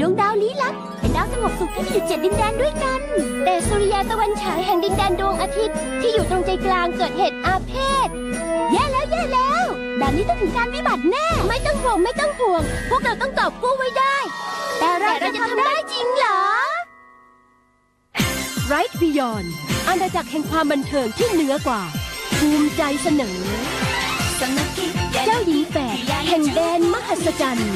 ดวงดาวลี้ลับเป็นดาวสงบสุขที่มีอยู่เจ็ดดินแดนด้วยกัน แต่สุริยาตะวันฉายแห่งดินแดนดวงอาทิตย์ที่อยู่ตรงใจกลางเกิดเหตุอาเพศ แย่แล้วแย่แล้ว แบบนี้ต้องถึงการวิบัติแน่ ไม่ต้องห่วงไม่ต้องห่วง พวกเราต้องกอบกู้ไว้ได้ แต่เราจะทำได้จริงเหรอ Right Beyond อาณาจักรแห่งความบันเทิงที่เหนือกว่า ภูมิใจเสนอเจ้าหญิงแฝด แห่งแดนมหัศจรรย์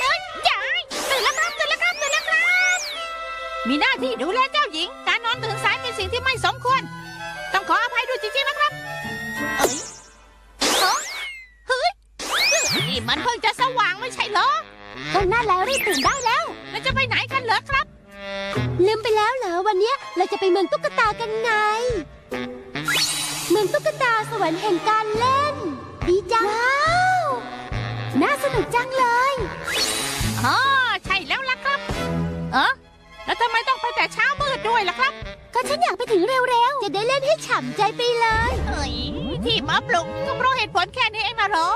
เนี่ยยายตื่นแล้วครับตื่นแล้วครับตื่นแล้วครับ มีหน้าที่ดูแลเจ้าหญิง การนอนตื่นสายเป็นสิ่งที่ไม่สมควร ต้องขออภัยด้วยจริงๆนะครับ เอ้ยเอ้อเฮ้ยนี่มันเพิ่งจะสว่างไม่ใช่เหรอ ก็น่าแล้วรีบตื่นได้แล้ว แล้วจะไปไหนกันเหรอครับ ลืมไปแล้วเหรอวันเนี้ยเราจะไปเมืองตุ๊กตากันไง เมืองตุ๊กตาสวรรค์แห่งการเล่น ดีจังว้าว น่าสนุกจังเลยอ๋อใช่แล้วล่ะครับ เออแล้วทำไมต้องไปแต่เช้ามืดด้วยล่ะครับ ก็ฉันอยากไปถึงเร็วๆ จะได้เล่นให้ฉ่ำใจไปเลยเอ้ยที่มาปลุกก็เพราะเหตุผลแค่นี้เองนะเหรอ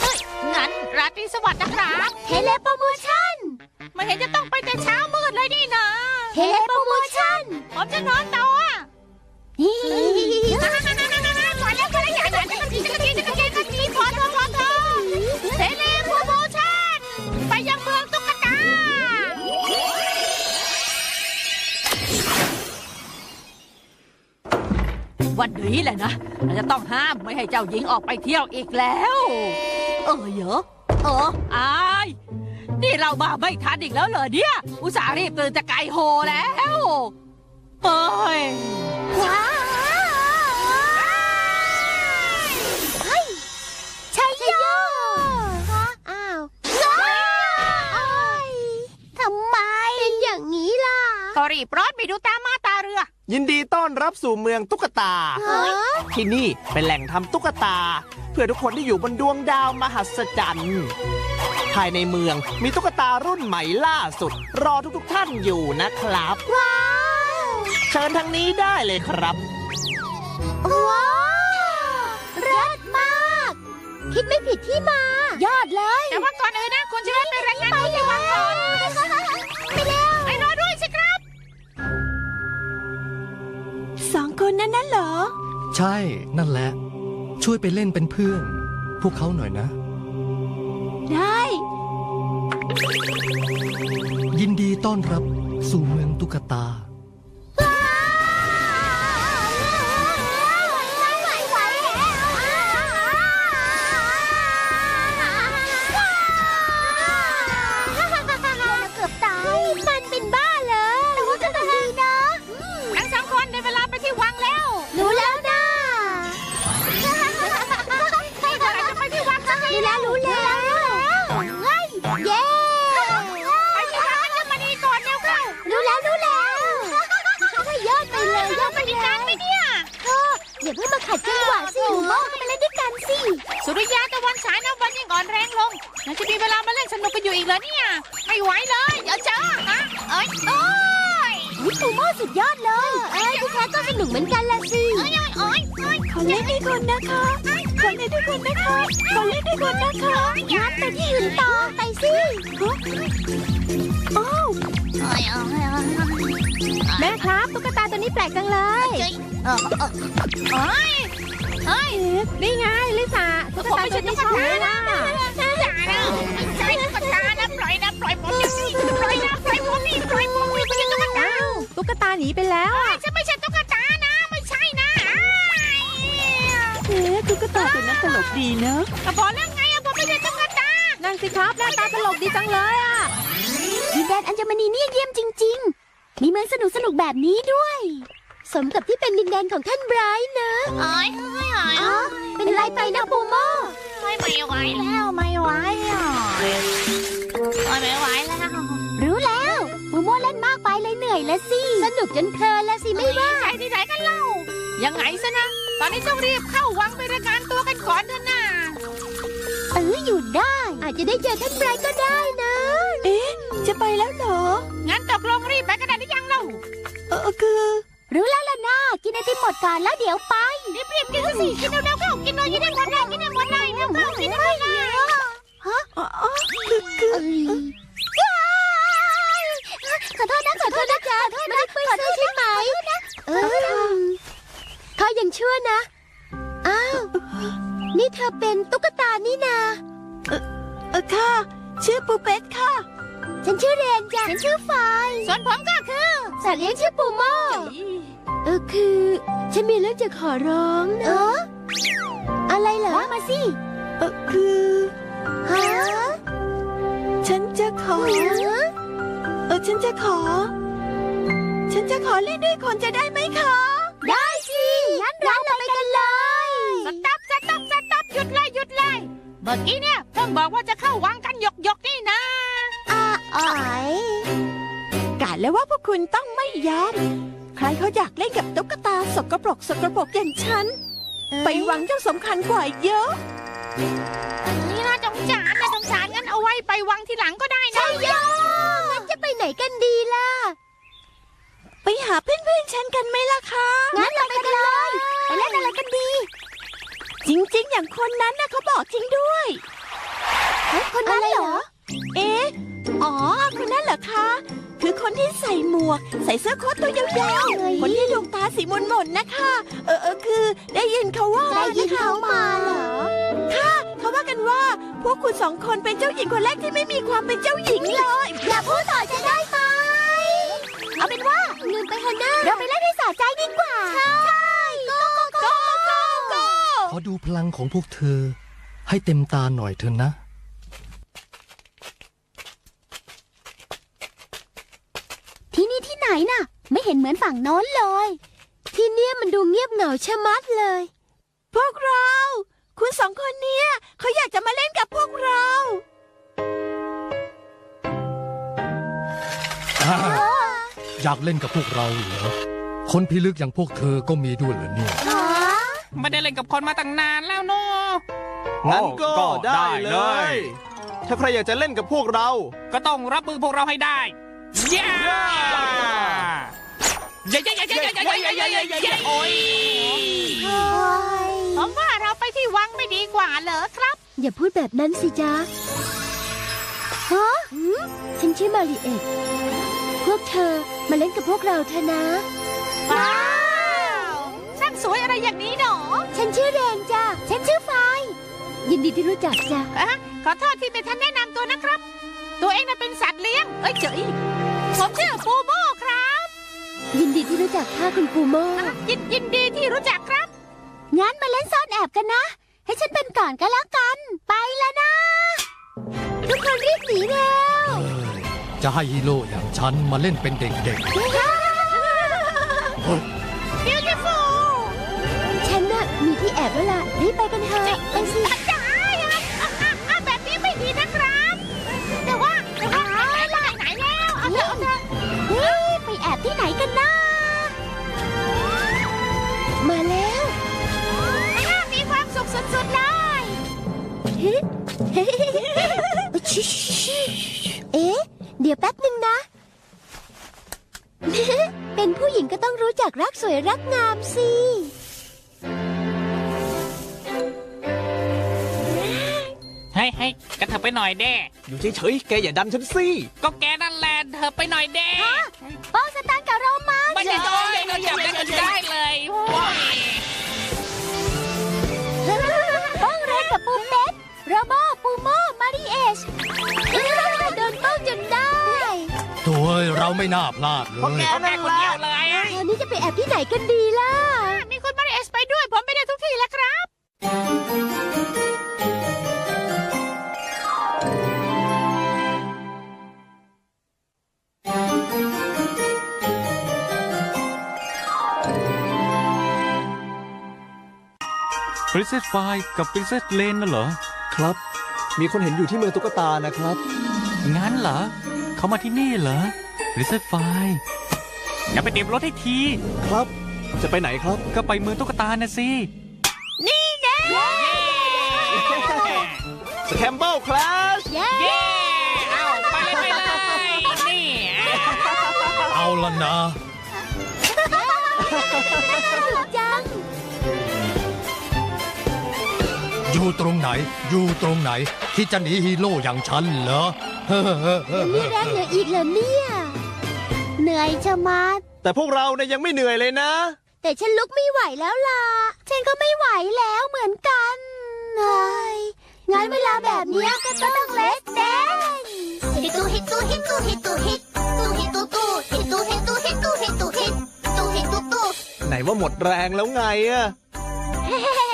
เฮ้ยงั้นราตรีสวัสดิ์นะครับเทเลโปรโมชั่นไม่เห็นจะต้องไปแต่เช้ามืดเลยนี่นะเทเลโปรโมชั่นผมจะนอนต่ออะฮิฮิฮิฮิพอแล้วพอแล้วอย่าอย่าจะกระจีจะกระจีจะกระจี เทเลโปรโมชั่นไปยังเมืองตุ๊กตา วันนี้แหละนะเราจะต้องห้ามไม่ให้เจ้าหญิงออกไปเที่ยวอีกแล้ว เออเหรอเอออาย นี่เรามาไม่ทันอีกแล้วเหรอเนี่ย อุตส่าห์รีบตื่นจะไกลโฮแล้วเฮ้ยว้าะก็รีบร้อนไปดูตามมาตาเรือ ยินดีต้อนรับสู่เมืองตุ๊กตาเฮ้ยที่นี่เป็นแหล่งทำตุ๊กตา เพื่อทุกคนที่อยู่บนดวงดาวมหัศจรรย์ภายในเมืองมีตุ๊กตารุ่นใหม่ล่าสุด รอทุกๆท่านอยู่นะครับ ว้าว เชิญทางนี้ได้เลยครับ ว้าวเลิศมาก คิดไม่ผิดที่มา ยอดเลย แต่ว่าก่อนอื่นนะคุณจะได้ไปรายงานที่วังก่อนไปเร็ว คนนั้นนั่นเหรอ ใช่ นั่นแหละ ช่วยไปเล่นเป็นเพื่อน พวกเขาหน่อยนะ ได้ ยินดีต้อนรับสู่เมืองตุ๊กตา ยังจะมีเวลามาเล่นสนุกกันอยู่อีกเหรอเนี่ย ไม่ไหวเลยเดี๋ยวเจอฮะเอ้ยโอ้ยวิปูโม่สุดยอดเลย เอ้ยที่แท้ก็สนุกเหมือนกันละสิเอ้ยโอ้ยโอ้ยขอเล่นด้วยคนนะคะขอเล่นด้วยคนนะคะขอเล่นด้วยคนนะคะงั้นไปที่อื่นต่อไปสิโอ้โอ้ยโอ้ยโอ้ยแม่ครับตุ๊กตาตัวนี้แปลกจังเลยเอ้ย เฮ้ยเอ้ย นี่ไงลิซ่าตุ๊กผมตาไม่ตัใช่วตุ๊นี้กชอบตาเลยนะล่ะอย่านะไม่ใช่ตุ๊กตานะปล่อยนะปล่อยผมดี๋ยปล่อยนะปล่อยผมนี่ปล่อยผมนี่ไม่ใช่ตุ๊กตาตุ๊กตาหนีไปแล้วอ้ยฉันไม่ใช่ตุ๊กตานะไม่ใช่นะอ้ายเอ๊ะตุ๊กตาตัวนั้นตลกดีเนอะก็บอกแล้วไงอะผมไม่ใช่ตุ๊กตานั่นสิครับหน้าตาตลกดีจังเลยอะดินแดนอัญมณีเนี่ยเยี่ยมจริง ๆ มีเมืองสนุกสนุกแบบนี้ด้วย สมกับที่เป็นดินแดนของท่านไบรท์นะเอ้ยเอ้ยเอ้ยอ๋อเป็นไรไปนะปูโม่เอ้ยไม่ไหวแล้วไม่ไหวอะเอ้ยไม่ไหวแล้ว รู้แล้วปูโม่เล่นมากไปเลยเหนื่อยแล้วสิ สนุกจนเพลินแล้วสิไม่ว่าใช่ที่ไหนกันเล่า ยังไงซะนะ ตอนนี้ต้องรีบเข้าวังไปรายการตัวกันก่อนเถอะนะเอออยู่ได้ อาจจะได้เจอท่านไบรท์ก็ได้นะ เอ๊ะ จะไปแล้วเหรอ งั้นตกลงรีบไปกันได้หรือยังเล่า เออคือ รู้แล้วล่ะนะกินไอติมหมดก่อนแล้วเดี๋ยวไปรีบรีบๆกินสิกินเร็วๆเข้ากินเลยกินได้หมดเลยกินได้หมดเลยเร็วเข้ากินได้หมดเลยฮะคือคือขอโทษนะขอโทษนะจ๊ะไม่ได้ไปซื้อใช่ไหมเออเขายังเชั่วนะ อ้าว นี่เธอเป็นตุ๊กตานี่นาเออเออค่ะ ชื่อปูเป็ดค่ะ ฉันชื่อเรนจ้ะฉันชื่อไฟส่วนผมก็คือ สัตว์เลี้ยงชื่อปูโม่เออคือ ฉันมีเรื่องจะขอร้องนะเอออะไรเหรอว่ามาสิ เออคือฮะฉันจะขอ เออฉันจะขอ ฉันจะขอเล่นด้วยคนจะได้ไหมคะ ได้สิงั้นเราไปกันเลยสต๊อปสต๊อปสต๊อปหยุดเลยหยุดเลยเมื่อกี้เนี่ยเพิ่งบอกว่าจะเข้าวังกันหยกหยกๆนี่นะอ่าอ๋อย กะแล้วว่าพวกคุณต้องไม่ยอม ใครเขาอยากเล่นกับตุ๊กตาสกปรกสกปรกอย่างฉัน ไปวังเจ้าสำคัญกว่าเยอะ นี่น่าสงสารน่าสงสารงั้นเอาไว้ไปวังทีหลังก็ได้นะใช่ยองั้นจะไปไหนกันดีล่ะ ไปหาเพื่อนๆฉันกันไหมล่ะคะงั้นเราไปกันเลยไปเล่นอะไรกันดี จริงๆ อย่างคนนั้นนะเขาบอกจริงด้วยคนนั้นเหรอ เอ๊ะ อ๋อ คนนั้นเหรอคะ คือคนที่ใส่หมวก ใส่เสื้อโค้ทตัวยาวๆ คนที่ดวงตาสีมนมนๆนะคะ เออเออคือได้ยินเขาว่าได้ยินเขามาเหรอ ค่ะเขาว่ากันว่า พวกคุณสองคนเป็นเจ้าหญิงคนแรกที่ไม่มีความเป็นเจ้าหญิงเลยอย่าพูดต่อจะได้ไหมเอาเป็นว่าลืมไปเถอะนะเราไปเล่นให้สะใจดีกว่า ใช่โกโกโกโกขอดูพลังของพวกเธอ ให้เต็มตาหน่อยเถอะนะ ไม่เห็นเหมือนฝั่งโน้นเลย ที่เนี่ยมันดูเงียบเหงาชะมัดเลย พวกเรา คุณสองคนเนี้ยเขาอยากจะมาเล่นกับพวกเราอยากเล่นกับพวกเราเหรอ คนพิลึกอย่างพวกเธอก็มีด้วยเหรอเนี่ย ไม่ได้เล่นกับคนมาตั้งนานแล้วเนาะงั้นก็ก็ได้ได้เลเลยยถ้าใครอยากจะเล่นกับพวกเรา ก็ต้องรับมือพวกเราให้ได้เย้ เย้เย้เย้เย้เย้เย้เย้เย้เย้เย้โอ้ยผมว่าเราไปที่วังไม่ดีกว่าเหรอครับ อย่าพูดแบบนั้นสิจ๊ะฮะหืมฉันชื่อมาริเอ็ตพวกเธอมาเล่นกับพวกเราเถอะนะว้าวช่างสวยอะไรอย่างนี้หนอ ฉันชื่อเรนจ้ะฉันชื่อไฟ ยินดีที่รู้จักจ้ะอะขอโทษที่ไม่ทันแนะนำตัวนะครับ ตัวเองน่ะเป็นสัตว์เลี้ยง เอ้ยเจ๋ยผมชื่อปูโม่ครับ ยินดีที่รู้จักค่ะคุณปูโมยินยินดีที่รู้จักครับ งั้นมาเล่นซ่อนแอบกันนะ ให้ฉันเป็นก่อนก็แล้วกัน ไปแล้วนะ ทุกคนรีบหนีเร็วเอ้ยจะให้ฮีโร่อย่างฉันมาเล่นเป็นเด็กๆเฮ้ย beautiful ฉันน่ะมีที่แอบแล้วล่ะรีบไปกันเถอะไปสิจ๋าอะอะอะอะแบบนี้ไม่ดีนะครับ ที่ไหนกันนะมาแล้วอะมีความสุขสุดๆเลยเอ๊ะ เดี๋ยวแป๊บหนึ่งนะ เป็นผู้หญิงก็ต้องรู้จักรักสวยรักงามสิ เฮ้ยเฮ้ยกระเถิบไปหน่อยเด้อยู่เฉยๆ แกอย่าดันฉันสิ ก็แกนั่นแหละเธอไปหน่อยเด้ป้องสตางค์กับเรามาไม่ได้เลยเราจับกันจนได้เลยโอ้ยป้องเรนกับปูเป็ดโรโบปูโมมาริเอชโดนป้องจนได้โดยเราไม่น่าพลาดเลเพราะยแกเอาแค่นั่นคนแหเดีละยวเลยอะตอนนี้จะไปแอบที่ไหนกันดีล่ะ มีคุณมาริเอสไปด้วย ผมไปได้ทุกที่แล้วครับ ปรินเซสไฟกับปรินเซสเลนน่ะเหรอ ครับ มีคนเห็นอยู่ที่เมืองตุ๊กตานะครับ งั้นเหรอ เขามาที่นี่เหรอปรินเซสไฟอย่าไปเต็มรถให้ที ครับ จะไปไหนครับ ก็ไปเมืองตุ๊กตานะสิสแคมเบิลคลาสเย้เย้เอาไปเลยไปเลยนี่ เอาละนะจัง อยู่ตรงไหน อยู่ตรงไหน ที่จะหนีฮีโร่อย่างฉันเหรอเฮ้ม่รักเหลืออีกเหรอเนี่ย เหนื่อยชะมัด แต่พวกเราเนี่ยยังไม่เหนื่อยเลยนะ แต่ฉันลุกไม่ไหวแล้วล่ะ ฉันก็ไม่ไหวแล้วเหมือนกันเอยงานเวลาแบบนี้ก็ต้องเลสแดนฮิตตูฮิตตูฮิตตูฮิตตูฮิตตูฮิตตูตูฮิตตูฮิตตูฮิตตูฮิตตูฮิตตูฮิตตูตูไหนว่าหมดแรงแล้วไงอะ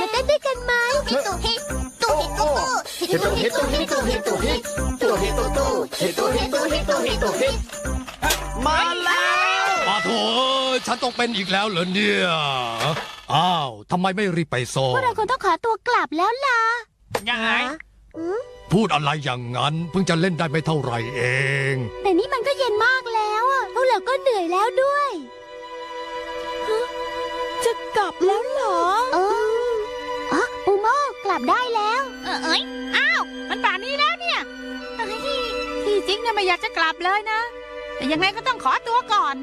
มาเต้นด้วยกันไหมฮตุฮิตุฮิตุฮิตุฮิตุฮิตุฮิตุฮิตุฮิตุตุฮิตุฮิตุฮิตุฮิตุฮมาแล้วปาโถฉันต้องเป็นอีกแล้วเหรอเนี่ย อ้าวทำไมไม่รีบไปซ่อพวกเราคงต้องขอตัวกลับแล้วล่ะยังไงพูดอะไรอย่างนั้นเพิ่งจะเล่นได้ไม่เท่าไรเอง แต่นี่มันก็เย็นมากแล้วอะพวกเราก็เหนื่อยแล้วด้วย จะกลับแล้วเหรอ ลับได้แล้ว เออเอ้ยอ้าว มันป่านนี้แล้วเนี่ยเฮ้ยที่จริงเนี่ยไม่อยากจะกลับเลยนะ แต่ยังไงก็ต้องขอตัวก่อน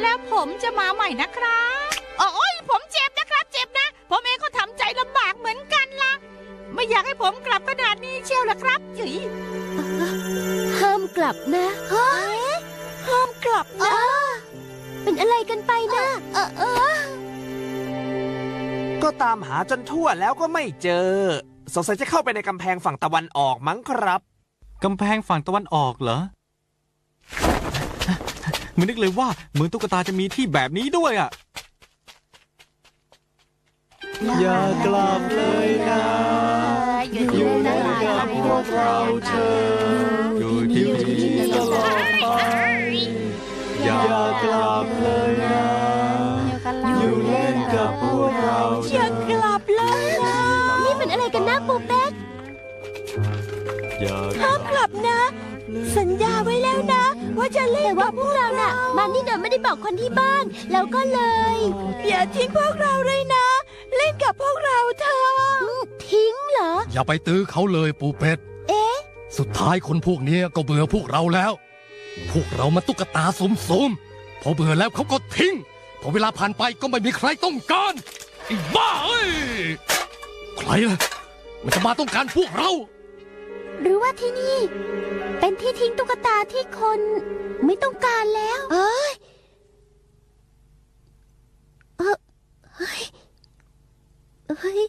แล้วผมจะมาใหม่นะครับโอ้ยผมเจ็บนะครับ เจ็บนะ ผมเองก็ทำใจลำบากเหมือนกันล่ะไม่อยากให้ผมกลับขนาดนี้เชียวละครับหยีห้ามกลับนะเฮ้ยห้ามกลับนะ เป็นอะไรกันไปนะ เออเออ ก็ตามหาจนทั่วแล้วก็ไม่เจอ สงสัยจะเข้าไปในกำแพงฝั่งตะวันออกมั้งครับ กำแพงฝั่งตะวันออกเหรอไม่นึกเลยว่าเมืองตุ๊กตาจะมีที่แบบนี้ด้วยอะ อย่ากลับเลยนะ อยู่เล่นกับพวกเราเธออยู่ที่นี่ตลอดไปอย่ากลับเลยนะอยู่เล่นกับพ วกเราเธออย่ากลับเลยนะนี่มันอะไรกันนะปูเป็ดอย่าห้ามกลับนะ สัญญาไว้แล้วนะ ว่าจะเล่นกับพวกเราน่ะมันนี่เดินไม่ได้บอกคนที่บ้าน แล้วก็เลยอย่าทิ้งพวกเราเลยนะ เล่นกับพวกเราเถอะทิ้งเหรอ อย่าไปตื้อเขาเลยปูเป็ดเอ๊ะสุดท้ายคนพวกนี้ก็เบื่อพวกเราแล้ว พวกเรามาตุ๊กตาสมสมๆพอเบื่อแล้วเขาก็ทิ้ง พอเวลาผ่านไปก็ไม่มีใครต้องการไอ้บ้าเอ้ยใครล่ะมันจะมาต้องการพวกเรา หรือว่าที่นี่ เป็นที่ทิ้งตุ๊กตาที่คนไม่ต้องการแล้ว เอ้ยเออเฮ้ยเฮ้ย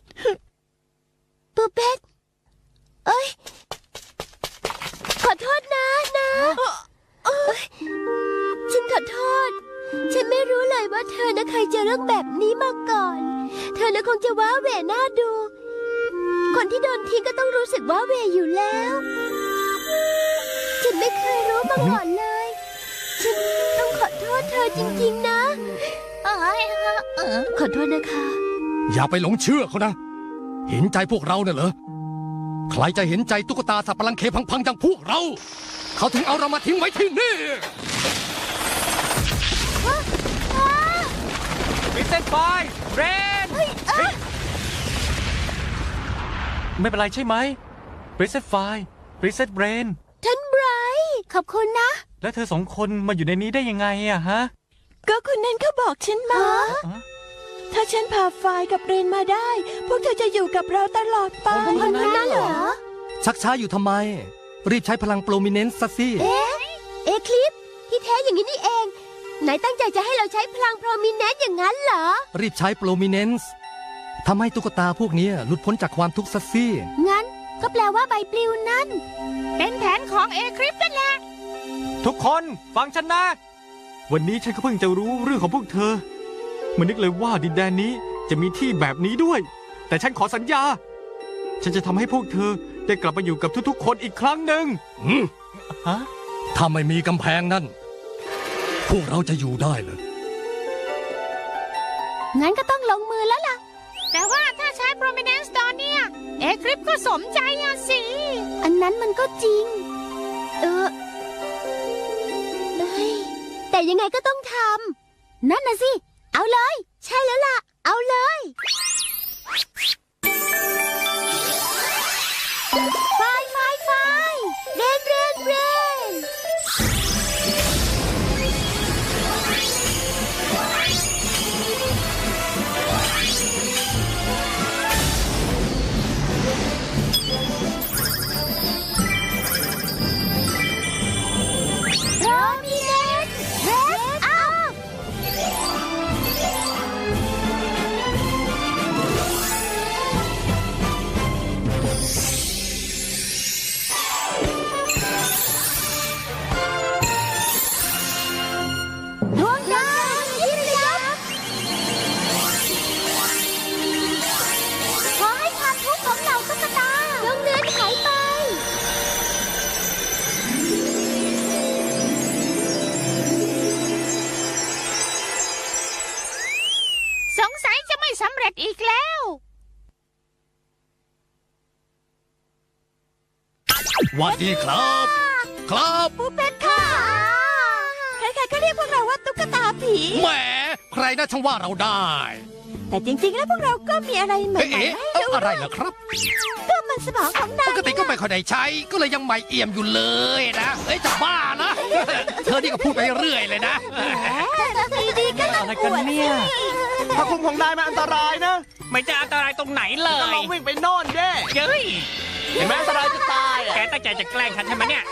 จริงๆนะเอ้ยเออขอโทษนะคะ อย่าไปหลงเชื่อเขานะ เห็นใจพวกเราเนี่ยเหรอ ใครจะเห็นใจตุ๊กตาสับปะรังเคพังๆอย่างพวกเรา เขาถึงเอาเรามาทิ้งไว้ที่นี่ปรินเซสไฟเรนไม่เป็นไรใช่ไหม Princess Fi Princess Brain ท่านไบรท์ขอบคุณนะ แล้วเธอสองคนมาอยู่ในนี้ได้ยังไงอะฮะ ก็คนนั้นเขาบอกฉันมาฮะถ้าฉันพาไฟล์กับเรนมาได้ พวกเธอจะอยู่กับเราตลอดไปคนคนนั้นเหรอ ชักช้าอยู่ทำไม รีบใช้พลังโปรมิเนนซ์ซะสิเอ๊ะเอคลิป ที่แท้อย่างนี้นี่เอง ไหนตั้งใจจะให้เราใช้พลังโปรมิเนนต์อย่างนั้นเหรอ รีบใช้โปรมิเนนซ์ทำให้ตุ๊กตาพวกนี้หลุดพ้นจากความทุกข์ซะสิงั้นก็แปลว่าใบปลิวนั่น เป็นแผนของเอคริปนั่นแหละทุกคนฟังฉันนะ วันนี้ฉันก็เพิ่งจะรู้เรื่องของพวกเธอไมันนึกเลยว่าดินแดนนี้จะมีที่แบบนี้ด้วย แต่ฉันขอสัญญา ฉันจะทำให้พวกเธอได้กลับมาอยู่กับทุกๆ คนอีกครั้งหนึ่งอืมฮะถ้าไม่มีกำแพงนั่น พวกเราจะอยู่ได้เลยงั้นก็ต้องลงมือแล้วล่ะ แต่ว่าถ้าใช้ prominence ตอนเนี้ยเอคริปก็สมใจอะสิ อันนั้นมันก็จริง แต่ยังไงก็ต้องทำนั่นนะสิ เอาเลย ใช่แล้วล่ะ เอาเลย วัดดีครับ ครับปูเป็ดค่ะใครๆก็เรียกพวกเราว่าตุ๊กตาผีแหมใครน่าช่างว่าเราได้ แต่จริงๆ แล้วพวกเราก็มีอะไรใหม่เอ๊ะๆให้เอ๊ะดูอะไรเหรอครับ ก็มันสมองของนาปยกติก็ไม่ค่อยได้ใช้ ก็เลยยังใหม่เอี่ยมอยู่เลยนะเอ้ยจะบ้านะเธอนี่ก็พูดไปเรื่อยเลยนะดีๆก็ต้องอะไรอกันวดเนี่ยถ้าคุมของนายมันอันตรายนะ ไม่จะอันตรายตรงไหนเลก็ลยองวิ่งไปโน่นเด้ เย้ย เห็นไหมอันตรายจะตายอะแกตั้งใจจะแกล้งฉันใช่ไหมเนี่ย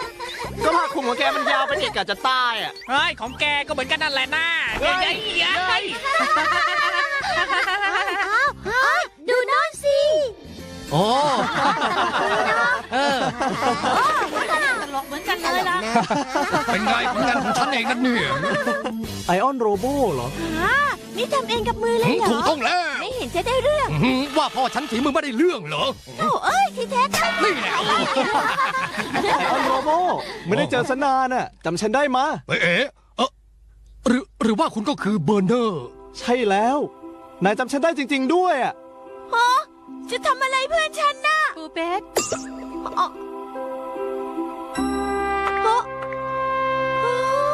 ก็ผ้าคลุมของแกมันยาวไปเกะกะจะตายอะเฮ้ยของแกก็เหมือนกันนั่นแหละนะเฮ้เย้ยยเย้ยเย้ยอ้าวเอ้ยดูโน่นสิ โอ้เออตลกเหมือนกันเลยล่ะเป็นไงผลงานของฉันเองนั่นเนี่ยไอออนโรโบเหรออ่านี่ทำเองกับมือเลยเหรอถูกต้องแล้ว ไม่เห็นจะได้เรื่องอื้อหือว่าพ่อฉันฝีมือไม่ได้เรื่องเหรอโอ้เอ้ยที่แท้ก็นี่แหละไอออนโรโบไม่ได้เจอสนานอะจำฉันได้มาเอ๊ะเอ๊ะเออหรือหรือว่าคุณก็คือเบอร์เนอร์ ใช่แล้ว นายจำฉันได้จริง ๆ ด้วยอะ จะทำอะไรเพื่อนฉันน่ะปูเป็ด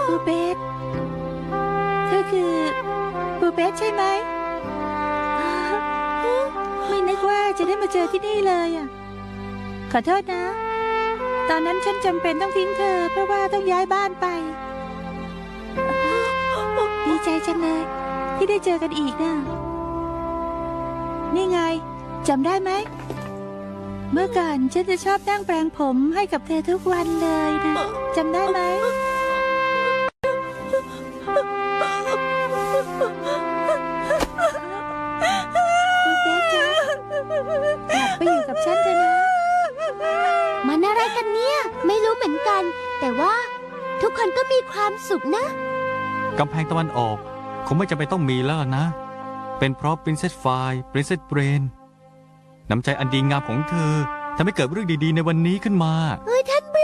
ปูเป็ดเธอคือปูเป็ดใช่ไหม ไม่นึกว่าจะได้มาเจอที่นี่เลยอะ ขอโทษนะ ตอนนั้นฉันจำเป็นต้องทิ้งเธอ เพราะว่าต้องย้ายบ้านไป ดีใจจังเลยที่ได้เจอกันอีกนะนี่ไง จำได้ไหม เมื่อก่อนฉันจะชอบนั่งแปรงผมให้กับเธอทุกวันเลยนะจำได้ไหม คุณเป๊กจ๊ะกลับไปอยู่กับฉันเถอะนะ มันอะไรกันเนี่ย ไม่รู้เหมือนกัน แต่ว่าทุกคนก็มีความสุขนะ กำแพงตะวันออก คงไม่จำเป็นต้องมีแล้วล่ะนะ เป็นเพราะ Princess Fi Princess Brain น้ำใจอันดีงามของเธอทำให้เกิดเรื่องดีๆ ในวันนี้ขึ้นมา เฮ้ยท่านไบร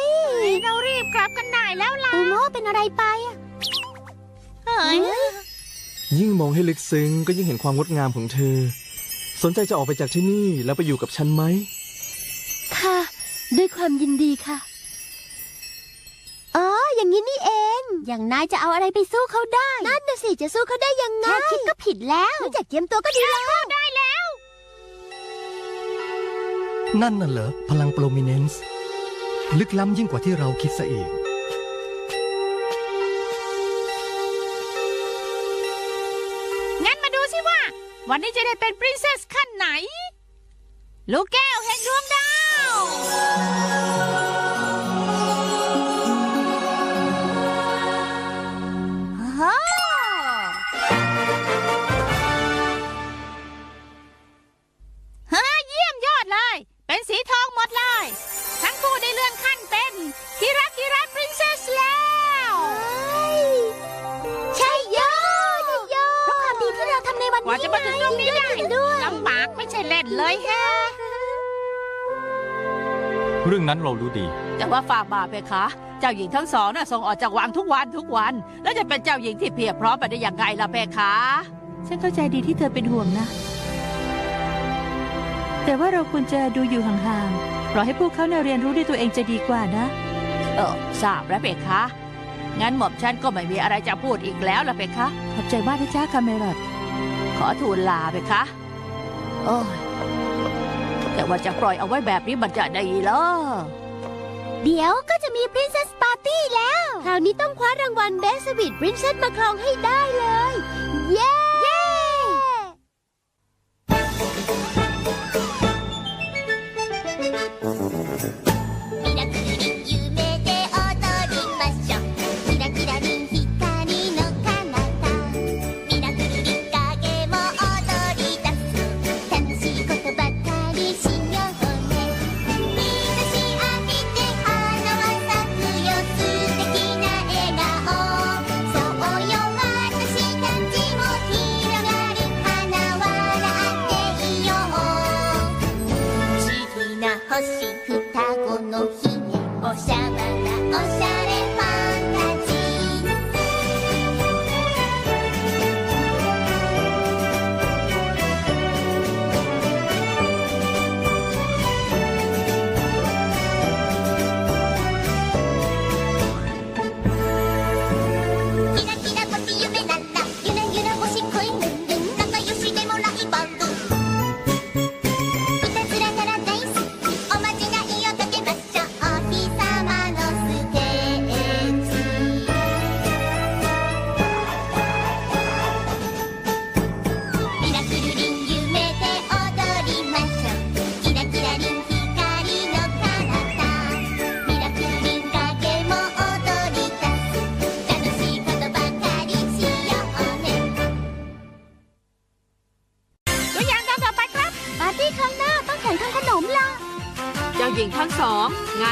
ท์เรารีบกลับกันหน่ายแล้วล่ะ อูโม่เป็นอะไรไปอะเฮ้ยยิ่งมองให้ลึกซึ้งก็ยิ่งเห็นความงดงามของเธอ สนใจจะออกไปจากที่นี่แล้วไปอยู่กับฉันไหม ค่ะ ด้วยความยินดีค่ะ อ๋อ อย่างนี้นี่เอง อย่างนายจะเอาอะไรไปสู้เขาได้ นั่นน่ะสิ จะสู้เขาได้ยังไง แค่คิดก็ผิดแล้ว รู้จักเตรียมตัวก็ดีแล้ว นั่นน่ะเหรอ พลังโปรมิเนนซ์ ลึกล้ำยิ่งกว่าที่เราคิดซะอีก งั้นมาดูสิว่า วันนี้จะได้เป็นปรินเซสขั้นไหน ลูกแก้วแห่งดวงดาว มาถึงตรงนี้ได้จริงด้วยลำบากไม่ใช่เล่นเลยแฮะเรื่องนั้นเรารู้ดี แต่ว่าฝ่าบาทเพคะ เจ้าหญิงทั้งสองน่ะส่งออกจากวังทุกวันทุกวัน แล้วจะเป็นเจ้าหญิงที่เพียบพร้อมไปได้อย่างไงล่ะเพคะ ฉันเข้าใจดีที่เธอเป็นห่วงนะ แต่ว่าเราควรจะดูอยู่ห่างๆรอให้พวกเขาเน่ยเรียนรู้ด้วยตัวเองจะดีกว่านะ เออทราบแล้วเพคะ งั้นหม่อมฉันก็ไม่มีอะไรจะพูดอีกแล้วล่ะเพคะ ขอบใจมากนะจ้าคาเมรอดข อทูลลาไปคะโอ้ยแต่ว่าจะปล่อยเอาไว้แบบนี้มันจะได้เหรอ เดี๋ยวก็จะมี Princess Party แล้ว คราวนี้ต้องคว้ารางวัล Best Sweet Princess มาครองให้ได้เลย เย้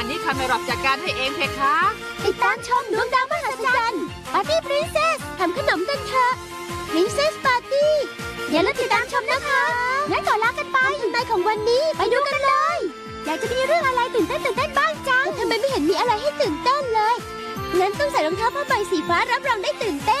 านนี้คาเมรอบจัดการให้เองเพคะ ติดตามชมดวงดาวมหัศจรรย์ปาร์ตี้พรินเซสทำขนมกันเถอะพรินเซสปาร์ตี้อย่าลืมติดตามชมนะคะงั้นก่อนลากันไปในของวันนี้ไปดูกันเลย อยากจะมีเรื่องอะไรตื่นเต้นตื่นเต้นบ้างจังทำไมไม่เห็นมีอะไรให้ตื่นเต้นเลยงั้นต้องใส่รองเท้าผ้าใบสีฟ้ารับรองได้ตื่นเต้น